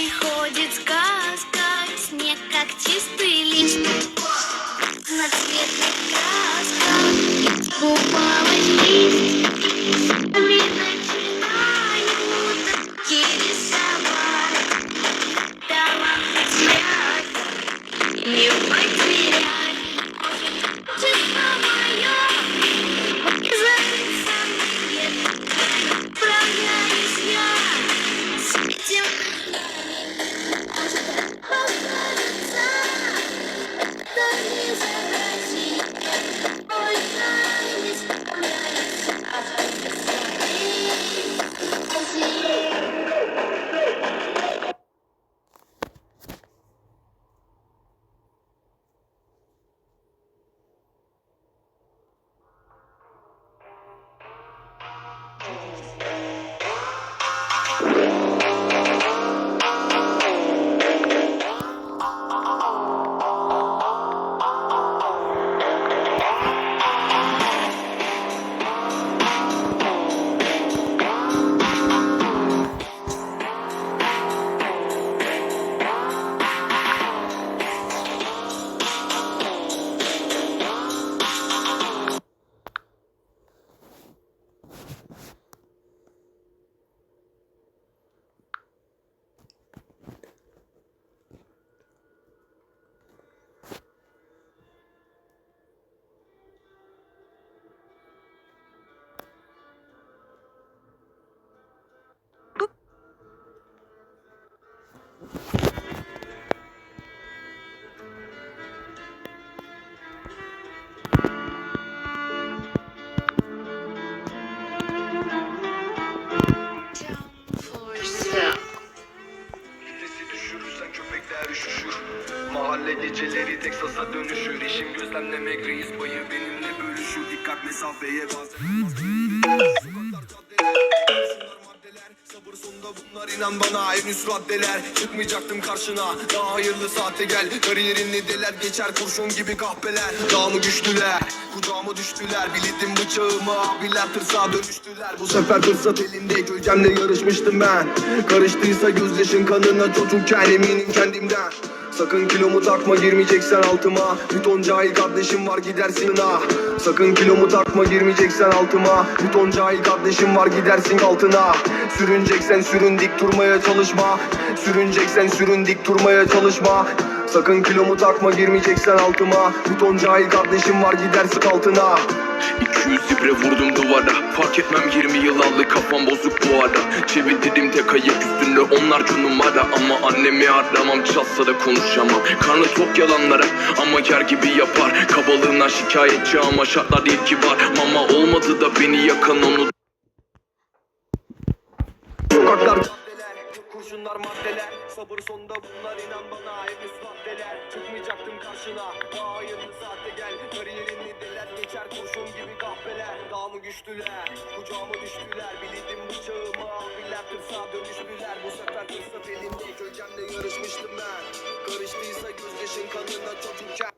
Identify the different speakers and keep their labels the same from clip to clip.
Speaker 1: приходит сказка, снег как чистый лист. На цветных красках упалась лист.
Speaker 2: Mesafeye bazen Sokaklar maddeler Sabır sonunda bunlar inan bana Henüz raddeler Çıkmayacaktım karşına Daha hayırlı saatte gel Kariyerini deler geçer kurşun gibi kahpeler Daha mı güçlüler Kucağıma düştüler Bildim bıçağımı abiler tırsağa dönüştüler Bu sefer fırsat elinde Gölcemle yarışmıştım ben Karıştıysa gözyaşın kanına çocukken eminim kendimden Sakın kilomu takma girmeyeceksen altıma. Bir ton cahil kardeşim var gidersin ha. Sakın kilomu takma girmeyeceksen altıma. Bir ton cahil kardeşim var gidersin altına. Sürüneceksen sürün dik durmaya çalışma. Sürüneceksen sürün dik durmaya çalışma Sakın kilomu takma girmeyeceksen altıma. Bir ton cahil kardeşim var gidersin altına.
Speaker 3: 200 ibre vurdum duvara. Fark etmem 20 yıl aldı kafam bozuk bu ara. Çevirdim tek ayak üstünde onlarca numara. Ama annemi aramam çalsa da konuşamam. Karnı tok yalanlara ama yer gibi yapar. Kabalığına şikayetçi ama şartlar değil ki var. Mama olmadı da beni yakan onu
Speaker 2: Sokaklar kurşunlar maddeler. Sabır sonda bunlar inan bana henüz maddeler. Çıkmayacaktım karşına. Hayırlı saatte gel. Kariyerini deler geçer kurşun gibi kahpeler Daha mı güçlüler? Kucağıma düştüler. Bildim bıçağımı abiler. Tırsağa dönüştüler. Bu sefer fırsat elimde gölgemle yarışmıştım ben. Karıştıysa gözyaşın kanına çocukken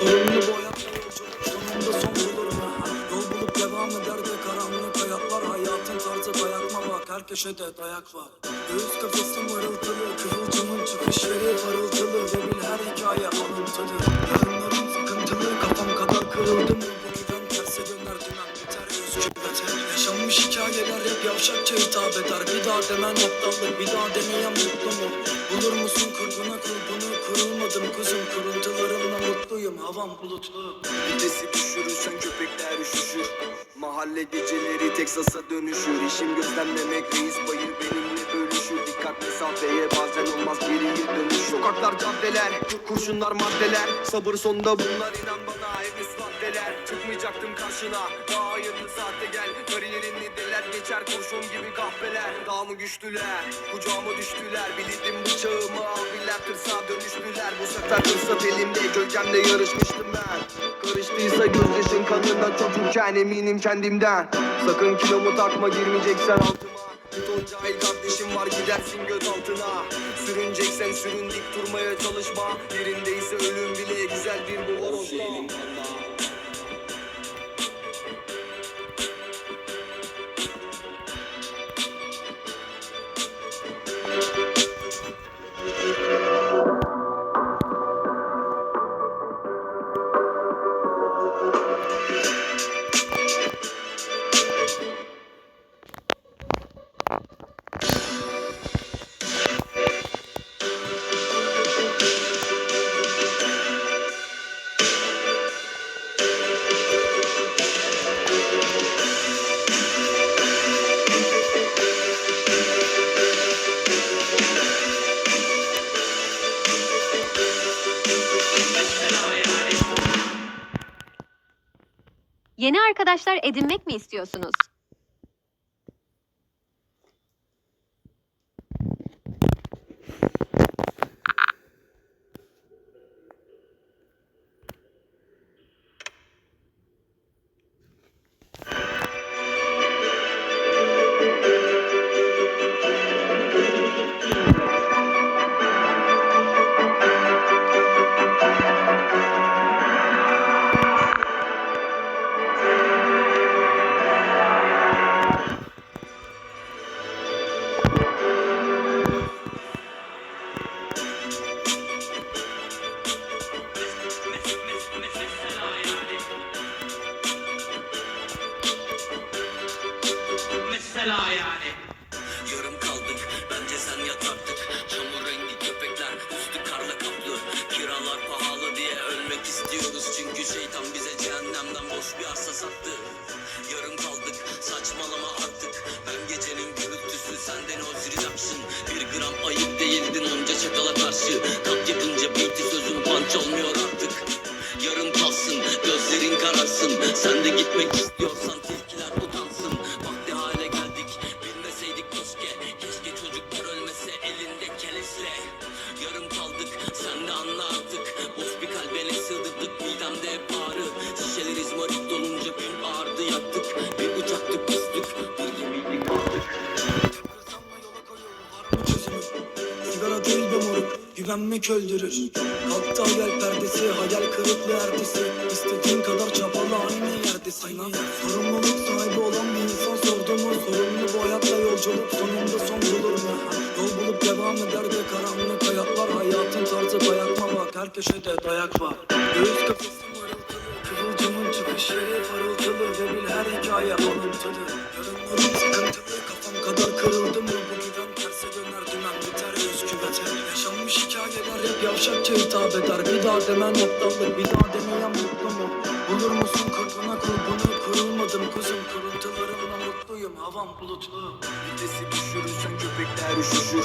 Speaker 4: bu hayatta yolculuk sonunda son bulur? Yol bulup devam eder de karanlık Hayatın tarzı. Dayakma bak. Her köşede dayak var. Göğüs kafesi mırıltılı Kıvılcımın çıkış yeri parıltılı Ve bil her hikaye alıntılı. Yarınlarım sıkıntılı. Kafam kadar kırıldım Bu güven terse döner dümen biter. Yüz küvete Yaşanmış hikayeler hep yavşakça hitap eder. Bir daha demen aptallık. Bir daha demeyen mutlu mu? Bulur musun kurguna kulbunu kurulmadım kuzum Kuruntularımla mutluyum. Havam bulutlu.
Speaker 2: Vitesi düşürürsen köpekler üşüşür. Mahalle geceleri Teksas'a dönüşür. İşim gözlemlemek reis payı benimle bölüşür. Dikkat mesafeye bazen olmaz geriye dönüş Sokaklar caddeler, kurşunlar maddeler. Sabır sonunda bunlar inan bana maddeler Çıkmayacaktım karşına? Daha hayırlı saatte gel. Kariyerini deler geçer kurşun gibi kahveler. Daha mı güçlüler, kucağıma düştüler. Bilirdim bıçağımı abiler tırsağa dönüştüler. Bu sefer fırsat elimde gölgemle yarışmıştım ben. Karıştıysa gözyaşın kanına çocukken eminim kendimden. Sakın kilomu takma girmeyeceksen altıma. Bir ton cahil kardeşim var gidersin göz altına. Sürüneceksen sürün dik durmaya çalışma. Yerindeyse ölüm bile güzel bir bu horozda
Speaker 5: edinmek mi istiyorsunuz?
Speaker 6: Gitmek istiyorsan tilkiler utansın. Vakti hale geldik bilmeseydik keşke. Keşke çocuklar ölmese elinde kelesle Yarım kaldık sen de anla artık. Boş bir kalbele sığdırdık midemde hep ağrı. Şişeler izmarit dolunca gün ağardı yattık Bir uçaktık düştük bir gemiydik
Speaker 4: çözümü? Sigara değil be moruk güvenmek öldürür Kalktı hayal perdesi hayal kırıklığı ertesi. İstediğin kadar çabala aynı yerdesin Sorumluluk sahibi olan bir insan sordu mu? Sorumlu bu hayatta yolculuk sonunda son bulur mu? Yol bulup devam eder de karanlık hayatlar. Hayatın tarzı dayakma bak her köşede dayak var. Göğüs kafesi mırıltılı Kıvılcımın çıkış yeri parıltılı. Ve bil her hikaye alıntılı. Yarınlarım sıkıntılı Kafam kadar kırıldı mı? Bu güven terse döner Hikayeler hep yavşakça eder Bir daha demen aptallık bir daha demeyen mutlu mu? Bulur musun kurguna kulbunu kurulmadım kuzum. Kuruntularımla mutluyum havam bulutlu.
Speaker 2: Vitesi düşürürsen köpekler üşüşür.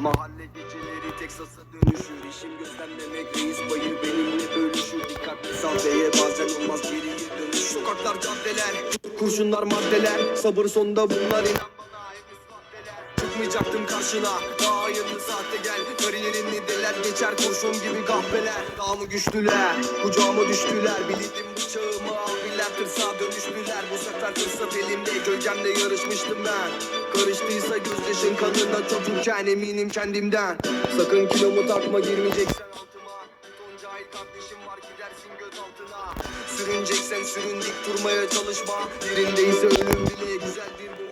Speaker 2: Mahalle geceleri Teksas'a dönüşür. İşim gözlemlemek reis payı benimle bölüşür. Dikkat mesafeye bazen olmaz geriye dönüş Sokaklar caddeler, kurşunlar maddeler. Sabır sonunda bunlar inan
Speaker 7: Çıkmayacaktım karşına. Daha hayırlı saatte gel. Kariyerini deler geçer. Kurşun gibi kahveler. Daha mı güçlüler. Kucağıma düştüler. Bildim bıçağımı abiler. Tırsağa dönüştüler. Bu sefer fırsat elimde. Gölgemle yarışmıştım ben. Karıştıysa gözyaşın kanına çocukken eminim kendimden. Sakın kilomu takma girmeyeceksen altıma. Ton cahil kardeşim var gidersin göz altına. Sürüneceksen sürün dik durmaya çalışma. Yerindeyse ölüm bile güzel bir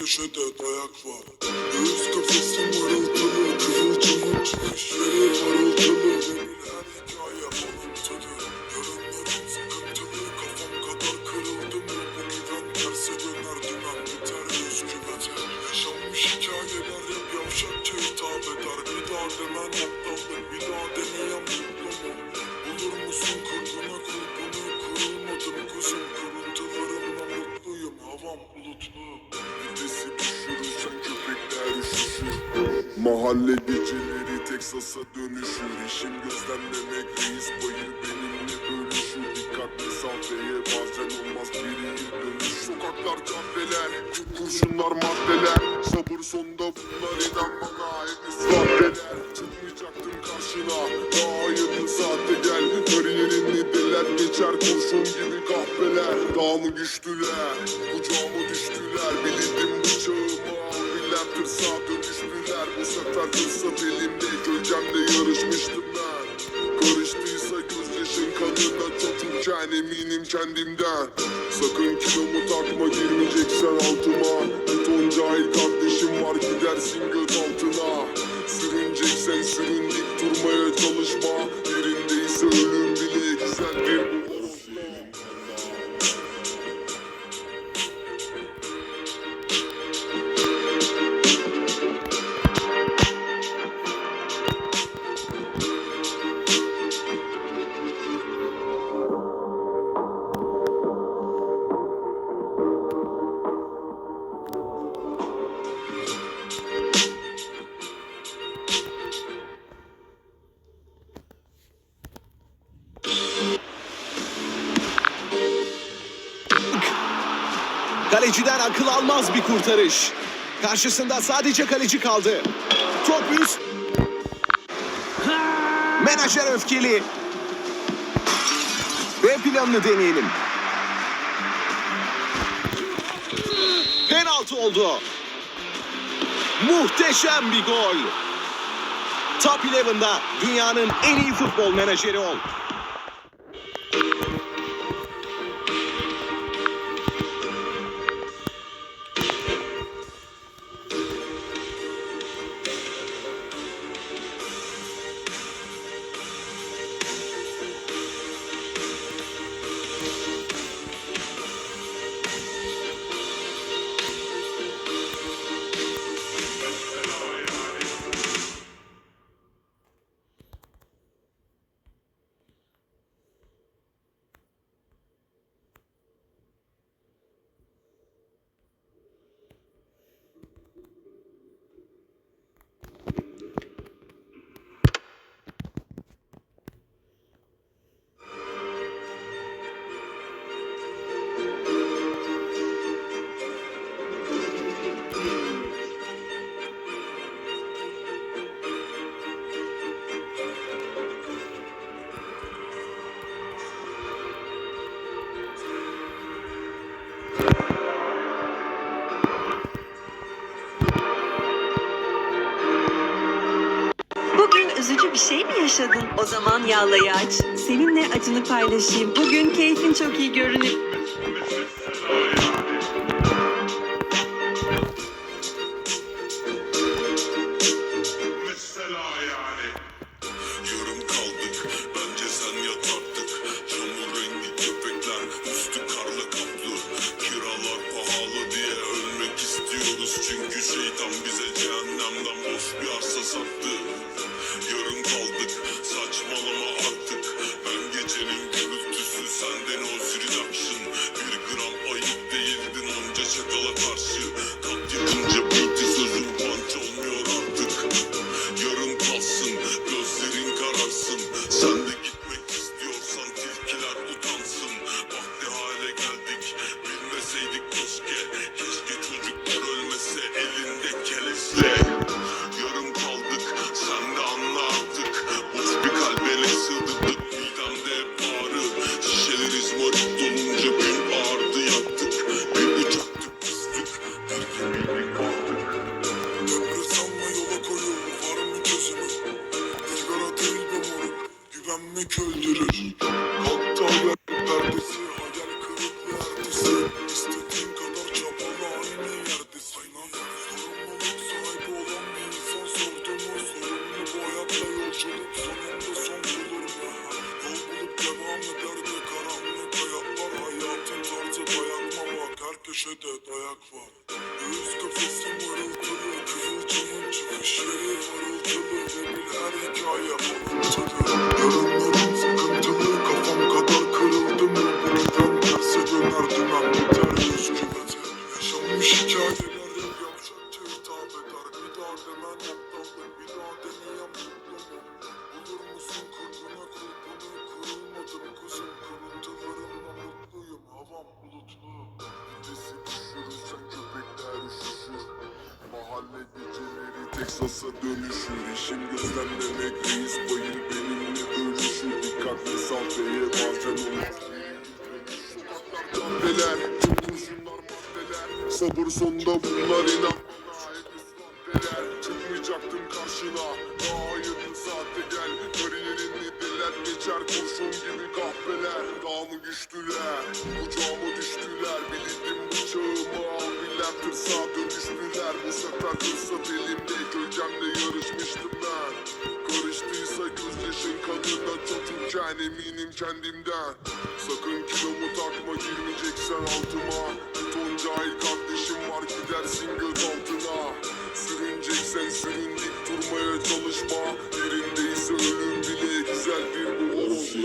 Speaker 8: köşede dayak var. Göğüs kafesi mırıltılı, kıvılcımın çıkış yeri parıltılı. İşim gözlemlemek reis payı benimle bölüşür. Dikkat mesafeye bazen olmaz bir iyi dönüş. Sokaklar caddeler, kurşunlar maddeler. Sabır sonda bunlar inan bana hepsi maddeler. Çıkmayacaktım karşına daha hayırlı saatte gel. Kariyerini deler geçer kurşun gibi kahveler. Daha mı güçlüler, kucağıma düştüler. Bildim bıçağımı abiler tırsağa dönüştüler. Bu sefer fırsat elimde gölgemle yarışmıştım. Karıştıysa gözyaşın kanına çocukken eminim kendimden. Sakın kilomu takma girmeyeceksen altıma. Bir ton cahil kardeşim var gidersin göz altına. Sürüneceksen sürün dik durmaya çalışma. Yerindeyse ölüm
Speaker 9: almaz bir kurtarış. Karşısında sadece kaleci kaldı. Top üst. Menajer öfkeli. B planını deneyelim. Penaltı oldu. Muhteşem bir gol. Top 11'da dünyanın en iyi futbol menajeri ol.
Speaker 7: yaşadın. O zaman yağlayı aç. Seninle acını paylaşayım. Bugün keyfin çok iyi görünüyor.
Speaker 8: çıkacaktım karşına. Hayır saatte gel. Kariyerin nideler geçer. Kurşun gibi kahveler. Dağımı güçtüler Kucağıma düştüler. Bildim bıçağıma Abiler. Tırsağa dönüştüler. Bu sefer fırsat elimde. Gölgemle yarışmıştım ben. Karıştıysa gözyaşın kadına çocukken Eminim kendimden. Sakın kilomu takma. Girmeyeceksen altıma. Tonca el kardeşim var. Gidersin göz altına. Sürüneceksen sürün dik durmaya çalışma. Yerindeyse ölüm bile güzel bir bu orospu